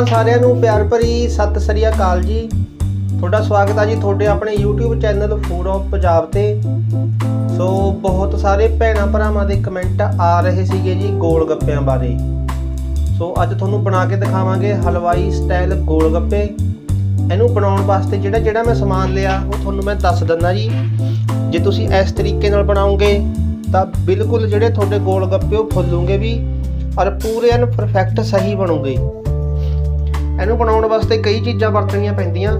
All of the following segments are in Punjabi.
ਪਹਿਲਾਂ ਸਾਰਿਆਂ ਨੂੰ ਪਿਆਰ ਭਰੀ ਸਤਿ ਸ੍ਰੀ ਅਕਾਲ ਜੀ। ਤੁਹਾਡਾ ਸਵਾਗਤ ਹੈ ਜੀ ਤੁਹਾਡੇ ਆਪਣੇ YouTube channel food of Punjab ਤੇ। ਸੋ ਬਹੁਤ ਸਾਰੇ ਭੈਣਾਂ ਭਰਾਵਾਂ ਦੇ ਕਮੈਂਟ ਆ ਰਹੇ ਸੀਗੇ ਜੀ ਗੋਲ ਗੱਪਿਆਂ ਬਾਰੇ। ਸੋ ਅੱਜ ਤੁਹਾਨੂੰ ਬਣਾ ਕੇ ਦਿਖਾਵਾਂਗੇ ਹਲਵਾਈ ਸਟਾਈਲ ਗੋਲ ਗੱਪੇ। ਇਹਨੂੰ ਬਣਾਉਣ ਵਾਸਤੇ ਜਿਹੜਾ ਜਿਹੜਾ ਮੈਂ ਸਮਾਨ ਲਿਆ, ਉਹ ਤੁਹਾਨੂੰ ਮੈਂ ਦੱਸ ਦਿੰਦਾ ਜੀ। ਜੇ ਤੁਸੀਂ ਇਸ ਤਰੀਕੇ ਨਾਲ ਬਣਾਉਂਗੇ ਤਾਂ ਬਿਲਕੁਲ ਜਿਹੜੇ ਤੁਹਾਡੇ ਗੋਲ ਗੱਪੇ ਉਹ ਫੁੱਲੂਗੇ ਵੀ, ਔਰ ਪੂਰੇ ਐਨ ਪਰਫੈਕਟ ਸਹੀ ਬਣੂਗੇ। ਇਹਨੂੰ ਬਣਾਉਣ ਵਾਸਤੇ ਕਈ ਚੀਜ਼ਾਂ ਵਰਤਣੀਆਂ ਪੈਂਦੀਆਂ।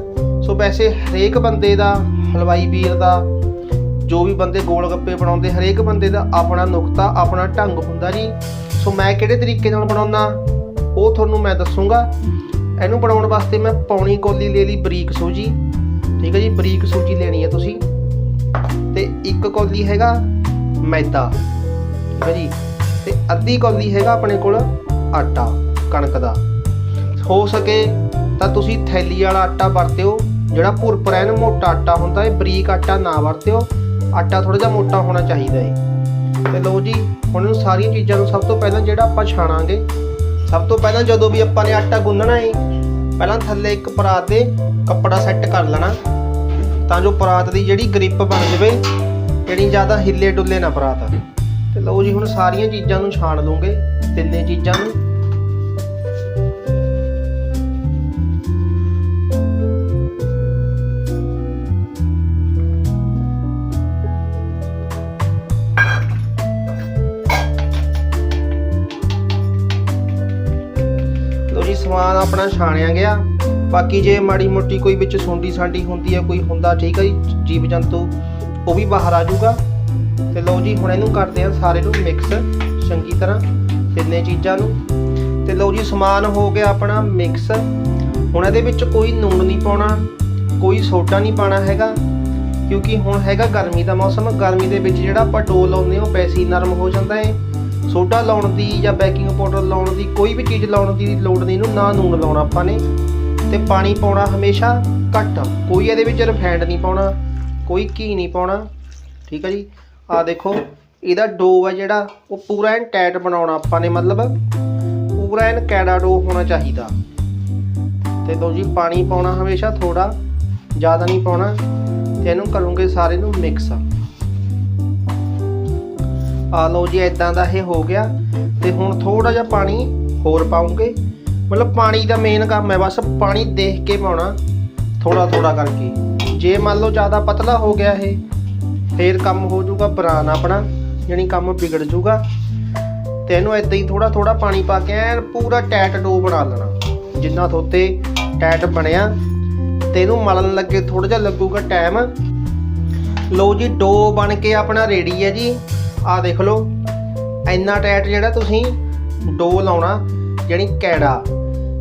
ਸੋ ਵੈਸੇ ਹਰੇਕ ਬੰਦੇ ਦਾ, ਹਲਵਾਈ ਵੀਰ ਦਾ, ਜੋ ਵੀ ਬੰਦੇ ਗੋਲ ਗੱਪੇ ਬਣਾਉਂਦੇ, ਹਰੇਕ ਬੰਦੇ ਦਾ ਆਪਣਾ ਨੁਕਤਾ, ਆਪਣਾ ਢੰਗ ਹੁੰਦਾ ਜੀ। ਸੋ ਮੈਂ ਕਿਹੜੇ ਤਰੀਕੇ ਨਾਲ ਬਣਾਉਣਾ ਉਹ ਤੁਹਾਨੂੰ ਮੈਂ ਦੱਸੂਗਾ। ਇਹਨੂੰ ਬਣਾਉਣ ਵਾਸਤੇ ਮੈਂ ਪੌਣੀ ਕੋਲੀ ਲੈ ਲਈ ਬਰੀਕ ਸੂਜੀ। ਠੀਕ ਹੈ ਜੀ, ਬਰੀਕ ਸੂਜੀ ਲੈਣੀ ਹੈ ਤੁਸੀਂ। ਤੇ ਇੱਕ ਕੌਲੀ ਹੈਗਾ ਮੈਦਾ। ਠੀਕ ਹੈ ਜੀ, ਤੇ ਅੱਧੀ ਕੌਲੀ ਹੈਗਾ ਆਪਣੇ ਕੋਲ ਆਟਾ, ਕਣਕ ਦਾ। ਹੋ ਸਕੇ, ਤਾਂ ਤੁਸੀਂ ਥੈਲੀ ਵਾਲਾ ਆਟਾ ਵਰਤਿਓ, ਜਿਹੜਾ ਭੁਰਭੁਰਾ ਐਨ ਮੋਟਾ ਆਟਾ ਹੁੰਦਾ ਹੈ ਬਰੀਕ ਆਟਾ ਨਾ ਵਰਤਿਓ। ਆਟਾ ਥੋੜਾ ਜਿਹਾ ਮੋਟਾ ਹੋਣਾ ਚਾਹੀਦਾ ਹੈ ਤੇ ਲਓ ਜੀ, ਹੁਣ ਇਹ ਸਾਰੀਆਂ ਚੀਜ਼ਾਂ ਨੂੰ ਸਭ ਤੋਂ ਪਹਿਲਾਂ ਜਿਹੜਾ ਆਪਾਂ ਛਾਣਾਂਗੇ, ਸਭ ਤੋਂ ਪਹਿਲਾਂ ਜਦੋਂ ਵੀ ਆਪਾਂ ਨੇ ਆਟਾ ਗੁੰਨਣਾ ਹੈ ਪਹਿਲਾਂ ਥੱਲੇ ਇੱਕ ਪਰਾਤ ਦੇ ਕੱਪੜਾ ਸੈੱਟ ਕਰ ਲੈਣਾ, ਤਾਂ ਜੋ ਪਰਾਤ ਦੀ ਜਿਹੜੀ ਗ੍ਰਿਪ ਬਣ ਜਾਵੇ, ਜਿਹੜੀ ਜ਼ਿਆਦਾ ਹਿੱਲੇ ਡੁੱਲੇ ਨਾ ਪਰਾਤ। ਤੇ ਲਓ ਜੀ, ਹੁਣ ਸਾਰੀਆਂ ਚੀਜ਼ਾਂ ਨੂੰ ਛਾਣ ਲਵਾਂਗੇ ਤਿੰਨੇ ਚੀਜ਼ਾਂ ਨੂੰ। ਸਮਾਨ ਆਪਣਾ ਛਾਣਿਆ ਗਿਆ। ਬਾਕੀ ਜੇ ਮਾੜੀ ਮੋਟੀ ਕੋਈ ਵਿੱਚ ਸੁੰਡੀ ਸਾਂਡੀ ਹੁੰਦੀ ਹੈ, ਕੋਈ ਹੁੰਦਾ ਠੀਕ ਹੈ ਜੀ, ਜੀਵ ਜੰਤੂ, ਉਹ ਵੀ ਬਾਹਰ ਆ ਜਾਊਗਾ। ਤੇ ਲਓ ਜੀ, ਹੁਣ ਇਹਨੂੰ ਕਰਦੇ ਆ ਸਾਰੇ ਨੂੰ ਮਿਕਸ ਚੰਗੀ ਤਰ੍ਹਾਂ, ਤਿੰਨੇ ਚੀਜ਼ਾਂ ਨੂੰ। ਤੇ ਲਓ ਜੀ, ਸਮਾਨ ਹੋ ਗਿਆ ਆਪਣਾ ਮਿਕਸ ਹੁਣ ਇਹਦੇ ਵਿੱਚ ਕੋਈ ਨੂਣ ਨਹੀਂ ਪਾਉਣਾ, ਕੋਈ ਸੋਡਾ ਨਹੀਂ ਪਾਣਾ ਹੈਗਾ। ਕਿਉਂਕਿ ਹੁਣ ਹੈਗਾ ਗਰਮੀ ਦਾ ਮੌਸਮ, ਗਰਮੀ ਦੇ ਵਿੱਚ ਜਿਹੜਾ ਆਪਾਂ ਡੋਲ ਲਾਉਂਦੇ ਹਾਂ, ਉਹ ਵੈਸੇ ਨਰਮ ਹੋ ਜਾਂਦਾ ਹੈ। ਸੋਡਾ ਲਾਉਣ ਦੀ ਜਾਂ ਬੇਕਿੰਗ ਪਾਊਡਰ ਲਾਉਣ ਦੀ ਕੋਈ ਵੀ ਚੀਜ਼ ਲਾਉਣ ਦੀ ਲੋੜ ਨਹੀਂ, ਇਹਨੂੰ ਨਾ ਨੂਣ ਲਾਉਣਾ ਆਪਾਂ ਨੇ। ਤੇ ਪਾਣੀ ਪਾਉਣਾ ਹਮੇਸ਼ਾ ਘੱਟ। ਕੋਈ ਇਹਦੇ ਵਿੱਚ ਰਿਫਾਈਂਡ ਨਹੀਂ ਪਾਉਣਾ, ਕੋਈ ਘੀ ਨਹੀਂ ਪਾਉਣਾ। ਠੀਕ ਹੈ ਜੀ? ਆ ਦੇਖੋ, ਇਹਦਾ ਡੋ ਆ ਜਿਹੜਾ, ਉਹ ਪੂਰਾ ਐਨ ਟਾਈਟ ਬਣਾਉਣਾ ਆਪਾਂ ਨੇ, ਮਤਲਬ ਪੂਰਾ ਐਨ ਕੈੜਾ ਡੋ ਹੋਣਾ ਚਾਹੀਦਾ। ਤੇ ਲਓ ਜੀ, ਪਾਣੀ ਪਾਉਣਾ ਹਮੇਸ਼ਾ ਥੋੜਾ ਜ਼ਿਆਦਾ ਨਹੀਂ ਪਾਉਣਾ। ਤੇ ਇਹਨੂੰ ਕਰੂੰਗੇ ਸਾਰੇ ਨੂੰ ਮਿਕਸ ਆ ਲਓ ਜੀ ਇਦਾਂ ਦਾ ਇਹ ਹੋ ਗਿਆ। ਤੇ ਹੁਣ ਥੋੜਾ ਜਿਹਾ ਪਾਣੀ ਹੋਰ ਪਾਉਂਗੇ। ਮਤਲਬ ਪਾਣੀ ਦਾ ਮੇਨ ਕੰਮ ਹੈ, ਬਸ ਪਾਣੀ ਦੇਖ ਕੇ ਪਾਉਣਾ ਥੋੜਾ ਥੋੜਾ ਕਰਕੇ। ਜੇ ਮੰਨ ਲਓ ਜ਼ਿਆਦਾ ਪਤਲਾ ਹੋ ਗਿਆ ਇਹ, ਫੇਰ ਕੰਮ ਹੋ ਜਾਊਗਾ ਬਰਾਨ ਆਪਣਾ ਯਾਨੀ ਕੰਮ ਵਿਗੜ ਜਾਊਗਾ। ਤੇ ਇਹਨੂੰ ਇਦਾਂ ਹੀ ਥੋੜਾ ਥੋੜਾ ਪਾਣੀ ਪਾ ਕੇ ਐਨ ਪੂਰਾ ਟੈਟ ਡੋ ਬਣਾ ਲੈਣਾ। ਜਿੰਨਾ ਥੋਤੇ ਟੈਟ ਬਣਿਆ। ਤੇ ਇਹਨੂੰ ਮਲਣ ਲੱਗੇ ਥੋੜਾ ਜਿਹਾ ਲੱਗੂਗਾ ਟਾਈਮ। ਲਓ ਜੀ, ਡੋ ਬਣ ਕੇ ਆਪਣਾ ਰੈਡੀ ਹੈ ਜੀ। ਆਹ ਦੇਖ ਲਓ, ਇੰਨਾ ਟਾਈਟ ਜਿਹੜਾ ਤੁਸੀਂ ਡੋ ਲਾਉਣਾ ਜਾਣੀ ਕੈੜਾ।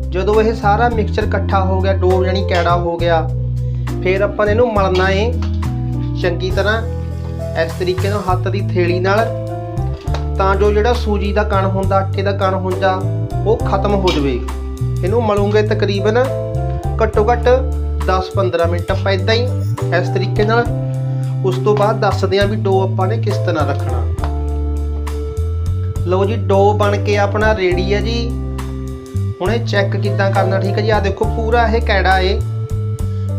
ਜਦੋਂ ਇਹ ਸਾਰਾ ਮਿਕਸਚਰ ਇਕੱਠਾ ਹੋ ਗਿਆ, ਡੋ ਜਾਣੀ ਕੈੜਾ ਹੋ ਗਿਆ, ਫਿਰ ਆਪਾਂ ਨੇ ਇਹਨੂੰ ਮਲਣਾ ਏ ਚੰਗੀ ਤਰ੍ਹਾਂ, ਇਸ ਤਰੀਕੇ ਨਾਲ ਹੱਥ ਦੀ ਥੇਲੀ ਨਾਲ। ਤਾਂ ਜੋ ਜਿਹੜਾ ਸੂਜੀ ਦਾ ਕਣ ਹੁੰਦਾ, ਆਟੇ ਦਾ ਕਣ ਹੁੰਦਾ, ਉਹ ਖਤਮ ਹੋ ਜਾਵੇ। ਇਹਨੂੰ ਮਲੂਗੇ ਤਕਰੀਬਨ ਘੱਟੋ ਘੱਟ 10-15 ਮਿੰਟ ਆਪਾਂ ਇਦਾਂ ਹੀ ਇਸ ਤਰੀਕੇ ਨਾਲ। ਉਸ ਤੋਂ ਬਾਅਦ ਦੱਸਦੇ ਆਂ ਵੀ ਡੋ ਆਪਾਂ ਨੇ ਕਿਸ ਤਰ੍ਹਾਂ ਰੱਖਣਾ। ਲਓ ਜੀ ਡੋ ਬਣ ਕੇ ਆਪਣਾ ਰੈਡੀ ਹੈ ਜੀ। ਹੁਣ ਇਹ ਚੈੱਕ ਕਿੱਦਾਂ ਕਰਨਾ, ਠੀਕ ਹੈ ਜੀ? ਆ ਦੇਖੋ, ਪੂਰਾ ਇਹ ਕੈੜਾ ਏ।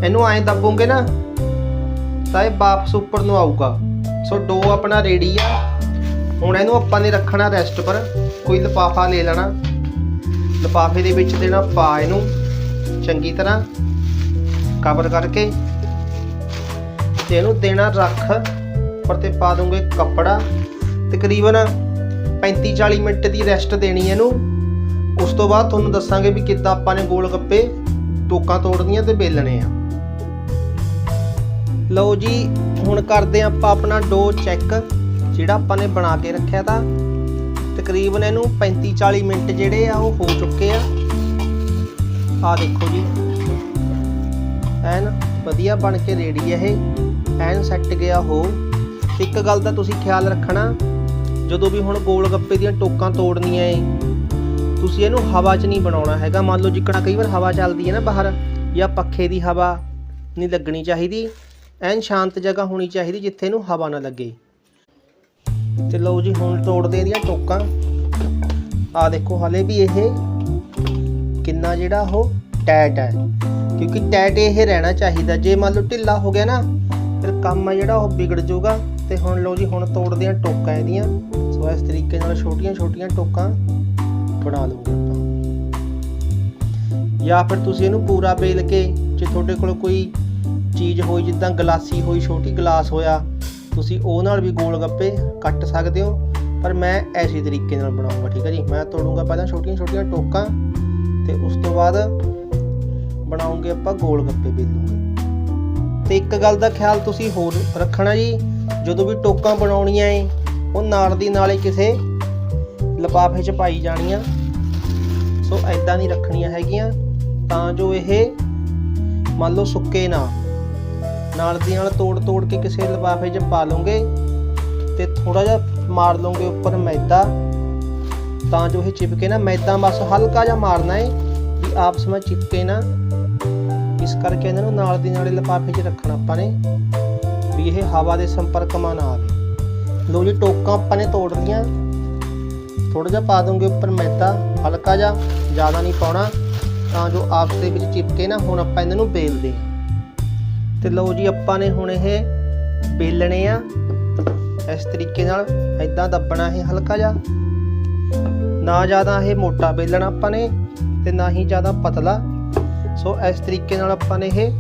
ਇਹਨੂੰ ਐਂ ਦੱਬੋਗੇ ਨਾ, ਤਾਂ ਇਹ ਵਾਪਸ ਉੱਪਰ ਨੂੰ ਆਊਗਾ। ਸੋ ਡੋ ਆਪਣਾ ਰੈਡੀ ਆ। ਹੁਣ ਇਹਨੂੰ ਆਪਾਂ ਨੇ ਰੱਖਣਾ ਰੈਸਟ ਪਰ, ਕੋਈ ਲਿਫਾਫਾ ਲੈ ਲੈਣਾ। ਲਿਫਾਫੇ ਦੇ ਵਿੱਚ ਦੇਣਾ ਪਾ ਇਹਨੂੰ, ਚੰਗੀ ਤਰ੍ਹਾਂ। ਕਵਰ ਕਰਕੇ। ਤੇ ਇਹਨੂੰ ਦੇਣਾ ਰੱਖ, ਉੱਪਰ ਤੇ ਪਾ ਦੂੰਗੇ ਕੱਪੜਾ। ਤਕਰੀਬਨ 35 40 ਮਿੰਟ ਦੀ ਰੈਸਟ ਦੇਣੀ ਇਹਨੂੰ। ਉਸ ਤੋਂ ਬਾਅਦ ਤੁਹਾਨੂੰ ਦੱਸਾਂਗੇ ਵੀ ਕਿੱਦਾਂ ਆਪਾਂ ਨੇ ਗੋਲ ਗੱਪੇ ਟੋਕਾਂ ਤੋੜਨੀਆਂ ਤੇ ਬੇਲਣੇ ਆ। ਲਓ ਜੀ, ਹੁਣ ਕਰਦੇ ਹਾਂ ਆਪਾਂ ਆਪਣਾ ਡੋ ਚੈੱਕ, ਜਿਹੜਾ ਆਪਾਂ ਨੇ ਬਣਾ ਕੇ ਰੱਖਿਆ ਤਾਂ। ਤਕਰੀਬਨ ਇਹਨੂੰ 35 40 ਮਿੰਟ ਜਿਹੜੇ ਆ ਉਹ ਹੋ ਚੁੱਕੇ ਆ। ਆ ਦੇਖੋ ਜੀ। ਐਨ ਵਧੀਆ ਬਣ ਕੇ ਰੇਡੀ ਹੈ ਇਹ। ਐਨ ਸੈੱਟ ਗਿਆ ਹੋ ਇੱਕ ਗੱਲ ਦਾ ਤੁਸੀਂ ਖਿਆਲ ਰੱਖਣਾ ਜਦੋਂ ਵੀ ਹੁਣ ਗੋਲ ਗੱਪੇ ਦੀਆਂ ਟੋਕਾਂ ਤੋੜਨੀਆਂ ਏ, ਤੁਸੀਂ ਇਹਨੂੰ ਹਵਾ 'ਚ ਨਹੀਂ ਬਣਾਉਣਾ ਹੈਗਾ। ਮੰਨ ਲਓ ਜਿੱਕਣਾ ਕਈ ਵਾਰ ਹਵਾ ਚੱਲਦੀ ਹੈ ਨਾ ਬਾਹਰ, ਜਾਂ ਪੱਖੇ ਦੀ ਹਵਾ ਨਹੀਂ ਲੱਗਣੀ ਚਾਹੀਦੀ, ਐਨ ਸ਼ਾਂਤ ਜਗ੍ਹਾ ਹੋਣੀ ਚਾਹੀਦੀ ਜਿੱਥੇ ਇਹਨੂੰ ਹਵਾ ਨਾ ਲੱਗੇ। ਤੇ ਲਓ ਜੀ ਹੁਣ ਤੋੜਦੇ ਇਹਦੀਆਂ ਟੋਕਾਂ। ਆ ਦੇਖੋ ਹਲੇ ਵੀ ਇਹ ਕਿੰਨਾ ਜਿਹੜਾ ਉਹ ਟੈਟ ਹੈ, ਕਿਉਂਕਿ ਟੈਟ ਇਹ ਰਹਿਣਾ ਚਾਹੀਦਾ। ਜੇ ਮੰਨ ਲਓ ਢਿੱਲਾ ਹੋ ਗਿਆ ਨਾ, ਫਿਰ ਕੰਮ ਆ ਜਿਹੜਾ ਉਹ ਵਿਗੜ ਜਾਊਗਾ। ਤੇ ਹੁਣ ਲਓ ਜੀ, ਹੁਣ ਤੋੜਦੇ ਆ ਟੋਕਾਂ ਇਹਦੀਆਂ। ਸੋ ਇਸ ਤਰੀਕੇ ਨਾਲ ਛੋਟੀਆਂ ਛੋਟੀਆਂ ਟੋਕਾਂ ਬਣਾ ਲਵਾਂਗੇ ਆਪਾਂ। ਜਾਂ ਫਿਰ ਤੁਸੀਂ ਇਹਨੂੰ ਪੂਰਾ ਬੇਲ ਕੇ, ਜੇ ਤੁਹਾਡੇ ਕੋਲ ਕੋਈ ਚੀਜ਼ ਹੋਈ, ਜਿੱਦਾਂ ਗਲਾਸੀ ਹੋਈ, ਛੋਟੀ ਗਲਾਸ ਹੋਇਆ, ਤੁਸੀਂ ਉਹ ਨਾਲ ਵੀ ਗੋਲ ਗੱਪੇ ਕੱਟ ਸਕਦੇ ਹੋ। ਪਰ ਮੈਂ ਐਸੀ ਤਰੀਕੇ ਨਾਲ ਬਣਾਉਂਗਾ ਠੀਕ ਹੈ ਜੀ? ਮੈਂ ਤੋੜੂੰਗਾ ਪਹਿਲਾਂ ਛੋਟੀਆਂ ਛੋਟੀਆਂ ਟੋਕਾਂ ਤੇ ਉਸ ਤੋਂ ਬਾਅਦ ਬਣਾਉਂਗੇ ਆਪਾਂ ਗੋਲ ਗੱਪੇ ਬੇਲੂਗੇ ਤੇ ਇੱਕ ਗੱਲ ਦਾ ਖਿਆਲ ਤੁਸੀਂ ਹੋਰ ਰੱਖਣਾ ਜੀ ਜਦੋਂ ਵੀ ਟੋਕਾਂ ਬਣਾਉਣੀਆਂ ਏ, ਉਹ ਨਾਲ ਦੀ ਨਾਲੇ ਕਿਸੇ ਲਿਫਾਫੇ 'ਚ ਪਾਈ ਜਾਣੀਆਂ। ਸੋ ਐਦਾਂ ਨਹੀਂ ਰੱਖਣੀਆਂ ਹੈਗੀਆਂ, ਤਾਂ ਜੋ ਇਹ ਮੰਨ ਲਓ ਸੁੱਕੇ ਨਾ। ਨਾਲ ਦੀ ਨਾਲ ਤੋੜ ਤੋੜ ਕੇ ਕਿਸੇ ਲਿਫਾਫੇ 'ਚ ਪਾ ਲਓਗੇ ਤੇ ਥੋੜਾ ਜਿਹਾ ਮਾਰ ਲਓਗੇ ਉੱਪਰ ਮੈਦਾ, ਤਾਂ ਜੋ ਇਹ ਚਿਪਕੇ ਨਾ। ਮੈਦਾ ਬਸ ਹਲਕਾ ਜਿਹਾ ਮਾਰਨਾ ਹੈ ਵੀ ਆਪਸ ਵਿੱਚ ਚਿਪਕੇ ਨਾ। ਇਸ ਕਰਕੇ ਇਹਨਾਂ ਨੂੰ ਨਾਲ ਦੀ ਨਾਲ ਲਿਫਾਫੇ 'ਚ ਰੱਖਣਾ ਆਪਾਂ ਨੇ। ਵੀ ਇਹ ਹਵਾ ਦੇ ਸੰਪਰਕ ਮਾ ਨਾ ਆਵੇ ਲੋ ਜੀ, ਟੋਕਾਂ ਆਪਾਂ ਨੇ ਤੋੜ ਲੀਆਂ ਥੋੜਾ ਜਿਹਾ ਪਾ ਦੂੰਗੇ ਉੱਪਰ ਮੈਦਾ, ਹਲਕਾ ਜਿਹਾ, ਜ਼ਿਆਦਾ ਨਹੀਂ ਪਾਉਣਾ। ਤਾਂ ਜੋ ਆਪਸ ਦੇ ਵਿੱਚ ਚਿਪਕੇ ਨਾ, ਹੁਣ ਆਪਾਂ ਇਹਨਾਂ ਨੂੰ ਬੇਲਦੇ ਹਾਂ। ਤੇ ਲਓ ਜੀ, ਆਪਾਂ ਨੇ ਹੁਣ ਇਹ ਬੇਲਣੇ ਆ। ਇਸ ਤਰੀਕੇ ਨਾਲ ਐਦਾਂ ਦੱਬਣਾ ਇਹ ਹਲਕਾ ਜਿਹਾ। ਨਾ ਜ਼ਿਆਦਾ ਇਹ ਮੋਟਾ ਬੇਲਣਾ ਆਪਾਂ ਨੇ ਤੇ ਨਾ ਹੀ ਜ਼ਿਆਦਾ ਪਤਲਾ। ਸੋ ਇਸ ਤਰੀਕੇ ਨਾਲ ਆਪਾਂ ਨੇ ਇਹ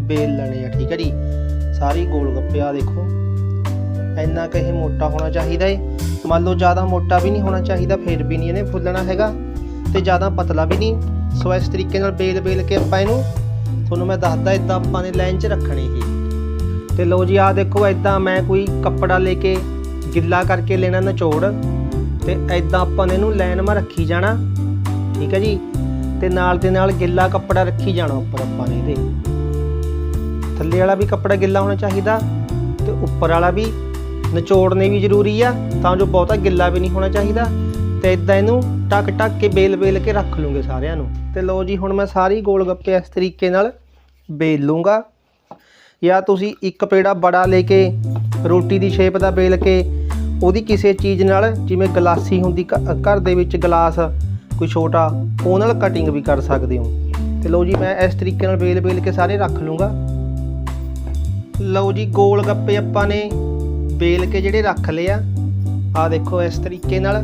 ਬੇਲ ਲੈਣੇ ਆ, ਠੀਕ ਹੈ ਜੀ। ਸਾਰੀ ਗੋਲ ਗੱਪੇ ਆ ਦੇਖੋ। ਇੰਨਾ ਕੁ ਇਹ ਮੋਟਾ ਹੋਣਾ ਚਾਹੀਦਾ ਏ। ਮੰਨ ਲਓ ਜ਼ਿਆਦਾ ਮੋਟਾ ਵੀ ਨਹੀਂ ਹੋਣਾ ਚਾਹੀਦਾ, ਫਿਰ ਵੀ ਨਹੀਂ ਇਹਨੇ ਫੁੱਲਣਾ ਹੈਗਾ। ਤੇ ਜ਼ਿਆਦਾ ਪਤਲਾ ਵੀ ਨਹੀਂ। ਸੋ ਇਸ ਤਰੀਕੇ ਨਾਲ ਬੇਲ ਬੇਲ ਕੇ ਆਪਾਂ ਇਹਨੂੰ, ਤੁਹਾਨੂੰ ਮੈਂ ਦੱਸਦਾ ਇਦਾਂ ਆਪਾਂ ਨੇ ਲਾਈਨ 'ਚ ਰੱਖਣੇ ਇਹ ਤੇ ਲਓ ਜੀ ਆ ਦੇਖੋ ਇਦਾਂ ਮੈਂ ਕੋਈ ਕੱਪੜਾ ਲੈ ਕੇ ਗਿੱਲਾ ਕਰਕੇ ਲੈਣਾ ਨਿਚੋੜ। ਤੇ ਇਦਾਂ ਆਪਾਂ ਨੇ ਇਹਨੂੰ ਲਾਈਨ 'ਮਾ ਰੱਖੀ ਜਾਣਾ। ਠੀਕ ਹੈ ਜੀ? ਤੇ ਨਾਲ ਦੇ ਨਾਲ ਗਿੱਲਾ ਕੱਪੜਾ ਰੱਖੀ ਜਾਣਾ ਉੱਪਰ ਆਪਾਂ ਨੇ ਇਹਦੇ। ਥੱਲੇ ਵਾਲਾ ਵੀ ਕੱਪੜਾ ਗਿੱਲਾ ਹੋਣਾ ਚਾਹੀਦਾ ਤੇ ਉੱਪਰ ਵਾਲਾ ਵੀ ਨਿਚੋੜਨੇ ਵੀ ਜ਼ਰੂਰੀ ਆ, ਤਾਂ ਜੋ ਬਹੁਤਾ ਗਿੱਲਾ ਵੀ ਨਹੀਂ ਹੋਣਾ ਚਾਹੀਦਾ। ਤੇ ਇਦਾਂ ਇਹਨੂੰ ਟਕ ਟਕ ਕੇ ਬੇਲ ਬੇਲ ਕੇ ਰੱਖ ਲੂੰਗੇ ਸਾਰਿਆਂ ਨੂੰ। ਤੇ ਲਓ ਜੀ, ਹੁਣ ਮੈਂ ਸਾਰੀ ਗੋਲ ਗੱਪੇ ਇਸ ਤਰੀਕੇ ਨਾਲ ਬੇਲ ਲੂੰਗਾ। ਜਾਂ ਤੁਸੀਂ ਇੱਕ ਪੇੜਾ ਬੜਾ ਲੈ ਕੇ, ਰੋਟੀ ਦੀ ਸ਼ੇਪ ਦਾ ਬੇਲ ਕੇ, ਉਹਦੀ ਕਿਸੇ ਚੀਜ਼ ਨਾਲ, ਜਿਵੇਂ ਗਲਾਸੀ ਹੁੰਦੀ ਘ- ਘਰ ਦੇ ਵਿੱਚ ਗਲਾਸ, ਕੋਈ ਛੋਟਾ, ਉਹ ਨਾਲ ਕਟਿੰਗ ਵੀ ਕਰ ਸਕਦੇ ਹੋ। ਤੇ ਲਓ ਜੀ, ਮੈਂ ਇਸ ਤਰੀਕੇ ਨਾਲ ਬੇਲ ਬੇਲ ਕੇ ਸਾਰੇ ਰੱਖ ਲੂੰਗਾ। ਲਓ ਜੀ, ਗੋਲ ਗੱਪੇ ਆਪਾਂ ਨੇ ਬੇਲ ਕੇ ਜਿਹੜੇ ਰੱਖ ਲਏ ਆ। ਆ ਦੇਖੋ ਇਸ ਤਰੀਕੇ ਨਾਲ।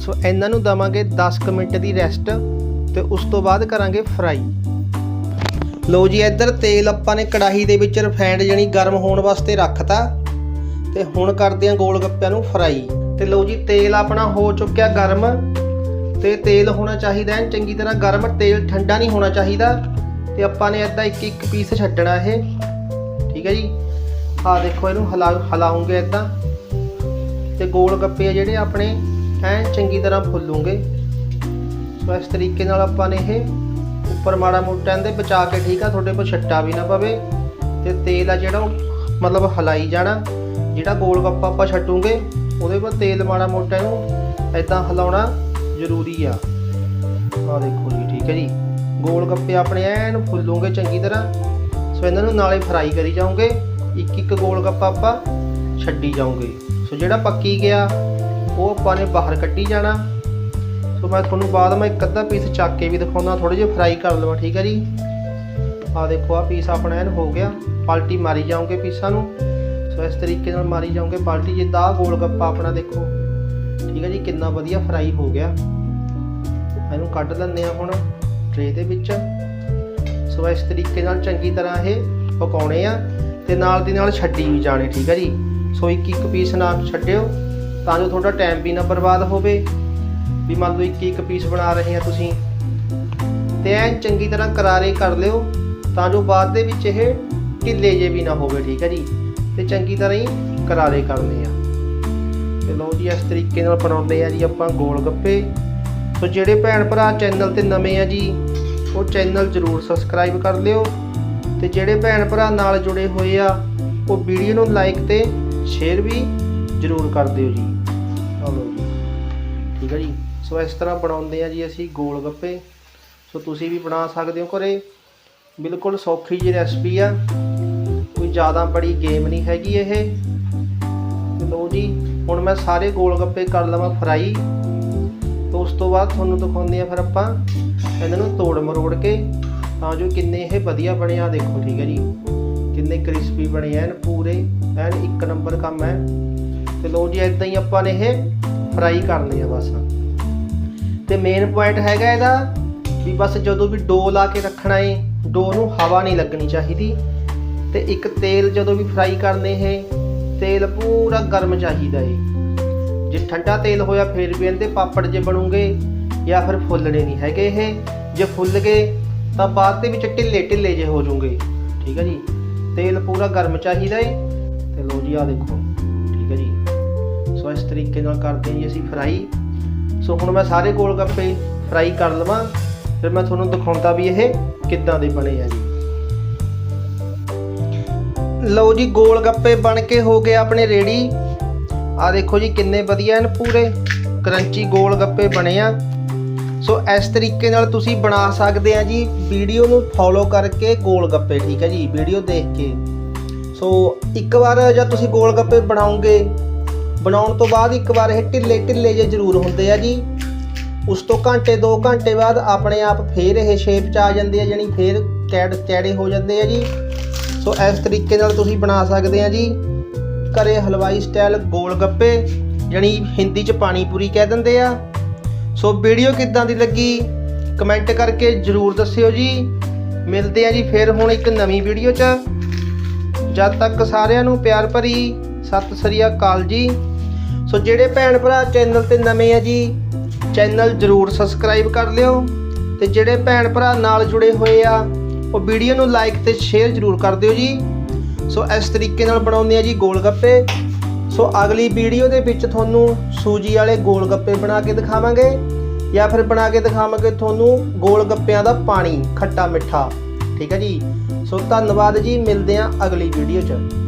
ਸੋ ਇਹਨਾਂ ਨੂੰ ਦਵਾਂਗੇ 10 ਕੁ ਮਿੰਟ ਦੀ ਰੈਸਟ ਤੇ ਉਸ ਤੋਂ ਬਾਅਦ ਕਰਾਂਗੇ ਫਰਾਈ ਲਓ ਜੀ, ਇੱਧਰ ਤੇਲ ਆਪਾਂ ਨੇ ਕੜਾਹੀ ਦੇ ਵਿੱਚ ਰਿਫਾਈਨਡ ਜਣੀ ਗਰਮ ਹੋਣ ਵਾਸਤੇ ਰੱਖਤਾ। ਤੇ ਹੁਣ ਕਰਦੇ ਹਾਂ ਗੋਲ ਗੱਪਿਆਂ ਨੂੰ ਫਰਾਈ ਤੇ ਲਓ ਜੀ, ਤੇਲ ਆਪਣਾ ਹੋ ਚੁੱਕਿਆ ਗਰਮ। ਤੇ ਤੇਲ ਹੋਣਾ ਚਾਹੀਦਾ ਹੈ, ਚੰਗੀ ਤਰ੍ਹਾਂ ਗਰਮ। ਤੇਲ ਠੰਡਾ ਨਹੀਂ ਹੋਣਾ ਚਾਹੀਦਾ। ਤੇ ਆਪਾਂ ਨੇ ਇੱਦਾਂ ਇੱਕ ਇੱਕ ਪੀਸ ਛੱਡਣਾ ਇਹ। ਠੀਕ ਹੈ ਜੀ। ਆ ਦੇਖੋ ਇਹਨੂੰ ਹਲਾ, ਹਲਾਉਂਗੇ ਇੱਦਾਂ ਤੇ ਗੋਲ ਗੱਪੇ ਆ ਜਿਹੜੇ ਆਪਣੇ ਐਨ ਚੰਗੀ ਤਰ੍ਹਾਂ ਫੁੱਲੂਗੇ। ਸੋ ਇਸ ਤਰੀਕੇ ਨਾਲ ਆਪਾਂ ਨੇ ਇਹ ਉੱਪਰ ਮਾੜਾ ਮੋਟਾ ਇਹਦੇ ਬਚਾ ਕੇ ਠੀਕ ਆ, ਤੁਹਾਡੇ ਕੋਲ ਛੱਟਾ ਵੀ ਨਾ ਪਵੇ। ਤੇ ਤੇਲ ਆ ਜਿਹੜਾ ਉਹ ਮਤਲਬ ਹਲਾਈ ਜਾਣਾ। ਜਿਹੜਾ ਗੋਲ ਗੱਪਾ ਆਪਾਂ ਛੱਟੂਗੇ, ਉਹਦੇ ਪਰ ਤੇਲ ਮਾੜਾ ਮੋਟਾ ਇਹਨੂੰ ਐਦਾਂ ਹਿਲਾਉਣਾ ਜ਼ਰੂਰੀ ਆ। ਆ ਦੇਖੋ ਜੀ, ਠੀਕ ਹੈ ਜੀ। ਗੋਲ ਗੱਪੇ ਆਪਣੇ ਐਨ ਫੁੱਲੂਗੇ ਚੰਗੀ ਤਰ੍ਹਾਂ। ਸੋ ਇਹਨਾਂ ਨੂੰ ਨਾਲੇ ਫਰਾਈ ਕਰੀ ਜਾਓਗੇ, ਇੱਕ ਇੱਕ ਗੋਲ ਗੱਪਾ ਆਪਾਂ ਛੱਡੀ ਜਾਓਗੇ। ਸੋ ਜਿਹੜਾ ਪੱਕੀ ਗਿਆ, ਉਹ ਆਪਾਂ ਨੇ ਬਾਹਰ ਕੱਢੀ ਜਾਣਾ। ਸੋ ਮੈਂ ਤੁਹਾਨੂੰ ਬਾਅਦ ਮੈਂ ਇੱਕ ਅੱਧਾ ਪੀਸ ਚੱਕ ਕੇ ਵੀ ਦਿਖਾਉਂਦਾ ਥੋੜੇ ਜਿਹਾ ਫਰਾਈ ਕਰ ਲਵਾਂ, ਠੀਕ ਹੈ ਜੀ? ਆ ਦੇਖੋ ਆ ਪੀਸ ਆਪਣਾ ਐਨ ਹੋ ਗਿਆ। ਪਲਟੀ ਮਾਰੀ ਜਾਓਗੇ ਪੀਸਾਂ ਨੂੰ। ਸੋ ਇਸ ਤਰੀਕੇ ਨਾਲ ਮਾਰੀ ਜਾਓਗੇ ਪਲਟੀ, ਜਿੱਦਾਂ ਆਹ ਗੋਲ ਗੱਪਾ ਆਪਣਾ ਦੇਖੋ। ਠੀਕ ਹੈ ਜੀ, ਕਿੰਨਾ ਵਧੀਆ ਫਰਾਈ ਹੋ ਗਿਆ। ਇਹਨੂੰ ਕੱਢ ਲੈਂਦੇ ਆ ਹੁਣ ਟਰੇ ਦੇ ਵਿੱਚ। ਸੋ ਇਸ ਤਰੀਕੇ ਨਾਲ ਚੰਗੀ ਤਰ੍ਹਾਂ ਇਹ ਪਕਾਉਣੇ ਆ ਤੇ ਨਾਲ ਦੀ ਨਾਲ ਛੱਡੀ ਵੀ ਜਾਣੇ, ਠੀਕ ਹੈ ਜੀ? ਸੋ ਇੱਕ ਇੱਕ ਪੀਸ ਨਾ ਛੱਡਿਓ, ਤਾਂ ਜੋ ਤੁਹਾਡਾ ਟਾਈਮ ਵੀ ਨਾ ਬਰਬਾਦ ਹੋਵੇ। ਵੀ ਮੰਨ ਲਓ ਇੱਕ ਇੱਕ ਪੀਸ ਬਣਾ ਰਹੇ ਆ ਤੁਸੀਂ। ਤੇ ਐਨ ਚੰਗੀ ਤਰ੍ਹਾਂ ਕਰਾਰੇ ਕਰ ਲਿਓ, ਤਾਂ ਜੋ ਬਾਅਦ ਦੇ ਵਿੱਚ ਇਹ ਢਿੱਲੇ ਜੇ ਵੀ ਨਾ ਹੋਵੇ, ਠੀਕ ਹੈ ਜੀ? ਤੇ ਚੰਗੀ ਤਰ੍ਹਾਂ ਹੀ ਕਰਾਰੇ ਕਰਨੇ ਆ। ਤੇ ਲਓ ਜੀ, ਇਸ ਤਰੀਕੇ ਨਾਲ ਬਣਾਉਂਦੇ ਆ ਜੀ ਆਪਾਂ ਗੋਲ ਗੱਪੇ। ਸੋ ਜਿਹੜੇ ਭੈਣ ਭਰਾ ਚੈਨਲ ਤੇ ਨਵੇਂ ਆ ਜੀ ਉਹ ਚੈਨਲ ਜ਼ਰੂਰ ਸਬਸਕ੍ਰਾਈਬ ਕਰ ਲਿਓ ਤੇ ਜਿਹੜੇ ਭੈਣ ਭਰਾ ਨਾਲ ਜੁੜੇ ਹੋਏ ਆ ਉਹ ਵੀਡੀਓ ਨੂੰ ਲਾਈਕ ਤੇ ਸ਼ੇਅਰ ਵੀ ਜ਼ਰੂਰ ਕਰ ਦਿਓ ਜੀ। ਚਲੋ ਜੀ। ਠੀਕ ਹੈ ਜੀ? ਸੋ ਇਸ ਤਰ੍ਹਾਂ ਬਣਾਉਂਦੇ ਆ ਜੀ ਅਸੀਂ ਗੋਲ ਗੱਪੇ। ਸੋ ਤੁਸੀਂ ਵੀ ਬਣਾ ਸਕਦੇ ਹੋ ਘਰੇ। ਬਿਲਕੁਲ ਸੌਖੀ ਜਿਹੀ ਰੈਸਪੀ ਆ। ਕੋਈ ਜ਼ਿਆਦਾ ਬੜੀ ਗੇਮ ਨਹੀਂ ਹੈਗੀ ਇਹ। ਲਓ ਜੀ ਹੁਣ ਮੈਂ ਸਾਰੇ ਗੋਲ ਗੱਪੇ ਕਰ ਲਵਾਂ ਫਰਾਈ ਉਸ ਤੋਂ ਬਾਅਦ ਤੁਹਾਨੂੰ ਦਿਖਾਉਂਦੇ ਆ ਫਿਰ ਆਪਾਂ ਇਹਨਾਂ ਨੂੰ ਤੋੜ ਮਰੋੜ ਕੇ। ਤਾਂ ਜੋ ਕਿੰਨੇ ਇਹ ਵਧੀਆ ਬਣੇ ਆ ਦੇਖੋ, ਠੀਕ ਹੈ ਜੀ। ਕਿੰਨੇ ਕ੍ਰਿਸਪੀ ਬਣੇ ਐਨ, ਪੂਰੇ ਐਨ ਇੱਕ ਨੰਬਰ ਕੰਮ ਹੈ। ਤੇ ਲੋ ਜੀ ਇਦਾਂ ਹੀ ਆਪਾਂ ਨੇ ਇਹ ਫਰਾਈ ਕਰਨੇ ਆ ਬਸ। ਤੇ ਮੇਨ ਪੁਆਇੰਟ ਹੈਗਾ ਇਹਦਾ ਵੀ ਬਸ ਜਦੋਂ ਵੀ ਡੋ ਲਾ ਕੇ ਰੱਖਣਾ ਏ, ਡੋ ਨੂੰ ਹਵਾ ਨਹੀਂ ਲੱਗਣੀ ਚਾਹੀਦੀ। ਤੇ ਇੱਕ ਤੇਲ ਜਦੋਂ ਵੀ ਫਰਾਈ ਕਰਨੇ ਹੈ ਤੇਲ ਪੂਰਾ ਗਰਮ ਚਾਹੀਦਾ ਏ। ਜੇ ਠੰਡਾ ਤੇਲ ਹੋਇਆ ਫਿਰ ਵੀ ਇਹਦੇ ਪਾਪੜ ਜੇ ਬਣੂਗੇ ਜਾਂ ਫਿਰ ਫੁੱਲਣੇ ਨਹੀਂ ਹੈਗੇ ਇਹ। ਜੇ ਫੁੱਲ ਗਏ ਤਾਂ ਬਾਅਦ ਦੇ ਵਿੱਚ ਢਿੱਲੇ ਢਿੱਲੇ ਜੇ ਹੋ ਜਾਣਗੇ ਠੀਕ ਹੈ ਜੀ? ਤੇਲ ਪੂਰਾ ਗਰਮ ਚਾਹੀਦਾ ਏ। ਤੇ ਲੋ ਜੀ ਆ ਦੇਖੋ। ਠੀਕ ਹੈ ਜੀ? ਸੋ ਇਸ ਤਰੀਕੇ ਨਾਲ ਕਰਦੇ ਹਾਂ ਜੀ ਅਸੀਂ ਫਰਾਈ। ਸੋ ਹੁਣ ਮੈਂ ਸਾਰੇ ਗੋਲ ਗੱਪੇ ਫਰਾਈ ਕਰ ਲਵਾਂ। ਫਿਰ ਮੈਂ ਤੁਹਾਨੂੰ ਦਿਖਾਉਂਦਾ ਵੀ ਇਹ ਕਿੱਦਾਂ ਦੇ ਬਣੇ ਆ ਜੀ। ਲਓ ਜੀ, ਗੋਲ ਗੱਪੇ ਬਣ ਕੇ ਹੋ ਗਏ ਆਪਣੇ ਰੈਡੀ। ਆ ਦੇਖੋ ਜੀ ਕਿੰਨੇ ਵਧੀਆ ਹਨ ਪੂਰੇ। ਕਰੰਚੀ ਗੋਲ ਗੱਪੇ ਬਣੇ ਆ। ਸੋ ਇਸ ਤਰੀਕੇ ਨਾਲ ਤੁਸੀਂ ਬਣਾ ਸਕਦੇ ਆ ਜੀ ਵੀਡੀਓ ਨੂੰ ਫੋਲੋ ਕਰਕੇ ਗੋਲ ਗੱਪੇ, ਠੀਕ ਹੈ ਜੀ, ਵੀਡੀਓ ਦੇਖ ਕੇ। ਸੋ ਇੱਕ ਵਾਰ ਜਦ ਤੁਸੀਂ ਗੋਲ ਗੱਪੇ ਬਣਾਉਂਗੇ ਬਣਾਉਣ ਤੋਂ ਬਾਅਦ ਇੱਕ ਵਾਰ ਇਹ ਢਿੱਲੇ ਢਿੱਲੇ ਜੇ ਜ਼ਰੂਰ ਹੁੰਦੇ ਆ ਜੀ। ਉਸ ਤੋਂ ਘੰਟੇ 2 ਘੰਟੇ ਬਾਅਦ ਆਪਣੇ ਆਪ ਫੇਰ ਇਹ ਸ਼ੇਪ 'ਚ ਆ ਜਾਂਦੇ ਆ ਜਾਨੀ ਫੇਰ ਕੈੜ ਚੈੜੇ ਹੋ ਜਾਂਦੇ ਆ ਜੀ। ਸੋ ਇਸ ਤਰੀਕੇ ਨਾਲ ਤੁਸੀਂ ਬਣਾ ਸਕਦੇ ਆ ਜੀ। ਘਰੇ ਹਲਵਾਈ ਸਟਾਈਲ ਗੋਲ ਗੱਪੇ ਜਾਨੀ ਹਿੰਦੀ 'ਚ ਪਾਣੀ ਪੂਰੀ ਕਹਿ ਦਿੰਦੇ ਆ। ਸੋ ਵੀਡੀਓ ਕਿੱਦਾਂ ਦੀ ਲੱਗੀ? ਕਮੈਂਟ ਕਰਕੇ ਜਰੂਰ ਦੱਸਿਓ ਜੀ। ਮਿਲਦੇ ਆ ਜੀ ਫਿਰ ਹੁਣ ਇੱਕ ਨਵੀਂ ਵੀਡੀਓ 'ਚ। ਜਦ ਤੱਕ ਸਾਰਿਆਂ ਨੂੰ ਪਿਆਰ ਭਰੀ ਸਤਿ ਸ੍ਰੀ ਅਕਾਲ ਜੀ। ਸੋ ਜਿਹੜੇ ਭੈਣ ਭਰਾ ਚੈਨਲ ਤੇ ਨਵੇਂ ਆ ਜੀ, ਚੈਨਲ ਜਰੂਰ ਸਬਸਕ੍ਰਾਈਬ ਕਰ ਲਿਓ। ਤੇ ਜਿਹੜੇ ਭੈਣ ਭਰਾ ਨਾਲ ਜੁੜੇ ਹੋਏ ਆ, ਉਹ ਵੀਡੀਓ ਨੂੰ ਲਾਈਕ ਤੇ ਸ਼ੇਅਰ ਜਰੂਰ ਕਰ ਦਿਓ ਜੀ। ਸੋ ਇਸ ਤਰੀਕੇ ਨਾਲ ਬਣਾਉਂਦੇ ਆ ਜੀ ਗੋਲ ਗੱਪੇ ਸੋ ਅਗਲੀ ਵੀਡੀਓ ਦੇ ਵਿੱਚ ਤੁਹਾਨੂੰ ਸੂਜੀ ਵਾਲੇ ਗੋਲ ਗੱਪੇ ਬਣਾ ਕੇ ਦਿਖਾਵਾਂਗੇ ਜਾਂ ਫਿਰ ਬਣਾ ਕੇ ਦਿਖਾਵਾਂਗੇ ਤੁਹਾਨੂੰ ਗੋਲ ਗੱਪਿਆਂ ਦਾ ਪਾਣੀ, ਖੱਟਾ ਮਿੱਠਾ। ਠੀਕ ਹੈ ਜੀ। ਸੋ ਧੰਨਵਾਦ ਜੀ, ਮਿਲਦੇ ਆ ਅਗਲੀ ਵੀਡੀਓ 'ਚ।